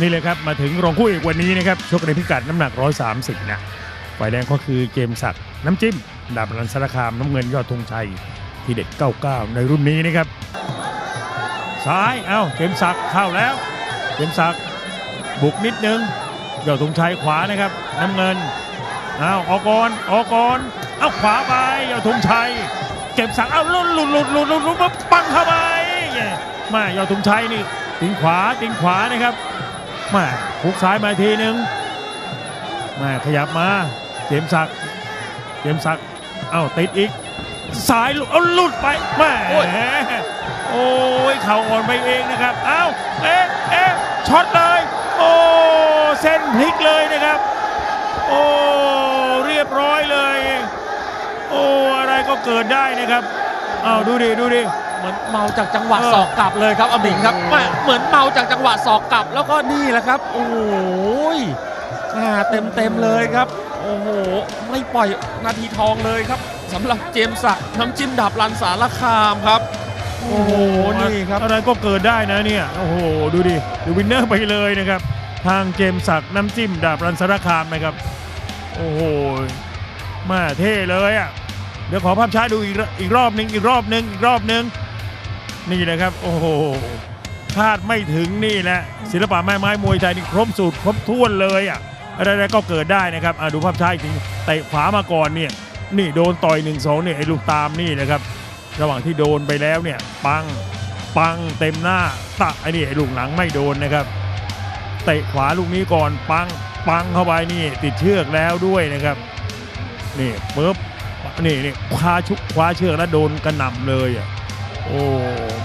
นี่เลยครับ มาถึงรองคู่เอกวันนี้นะครับชกในพิกัดน้ำหนัก 130 นะฝ่ายแดงก็คือเกมศักดิ์น้ำจิ้ม ดาบรันสารคาม น้ำเงินยอดธงชัย ทีเด็ด 99 ในรุ่นนี้นะครับ ซ้าย เอ้าเกมศักดิ์เข้าแล้ว เกมศักดิ์บุกนิดนึงยอดธงชัยขวานะครับ น้ำเงินเอ้าออกก่อนออกก่อนเอ้าขวาไปยอดธงชัย เก็บสักเอ้าหลุดหลุดหลุดหลุดหลุดมาปังเข้าไปมายอดธงชัยนี่ติงขวาติงขวานะครับ มาหุกซ้ายมาทีนึงมาขยับมาเกมศักดิ์เกมศักดิ์เอ้าติดอีกสายหลุดเอาหลุดไปแม่โอ้ยโอ้ยเข่าอ่อนไปเองนะครับเอ้าเอ๊ะเอ๊ะช็อตเลยโอ้เส้นพลิกเลยนะครับ โอ้เรียบร้อยเลย โอ้อะไรก็เกิดได้นะครับ เอ้าดูดิดูดิ เหมือนเมาจากจังหวะเออศอกกลับเลยครับอมิงครับโอ้โหแม่เหมือนเมาจากจังหวะศอกกลับ แล้วก็นี่แหละครับ โอ้โหเต็มเต็มๆเลยครับ โอ้โหไม่ปล่อยนาทีทองเลยครับสำหรับเจมส์ศักดิ์น้ำจิ้มดับรันสารคามครับโอ้โหนี่ครับอะไรก็เกิดได้นะเนี่ยโอ้โหดูดิดูวินเนอร์ไปเลยนะครับ ทางเจมส์ศักดิ์น้ำจิ้มดาบรันสารคามนะครับโอ้โหมาเท่เลยอะเดี๋ยวขอภาพช้าดูอีกรอีกรอบหนึ่งอีกรอบหนึ่งอีกรอบหนึ่ง นี่นะครับ โอ้โหคาดไม่ถึงนี่แหละศิลปะแม่ไม้มวยไทยนี่ครบสูตรครบถ้วนเลยอะอะไรๆก็เกิดได้นะครับดูภาพช้าอีกทีเตะขวามาก่อนเนี่ยนี่โดนต่อย1นึ่งเนี่ยไอ้ลูกตามนี่นะครับ ระหว่างที่โดนไปแล้วเนี่ยปังปังเต็มหน้าตะไอ้นี่ไอ้ลูกหลังไม่โดนนะครับเตะขวาลูกนี้ก่อนปังปังเข้าไปนี่ติดเชือกแล้วด้วยนะครับนี่ปุ๊บนี่นี่คว้าชุกคว้าเชือกแล้วโดนกระหน่ำเลยอะ 哦，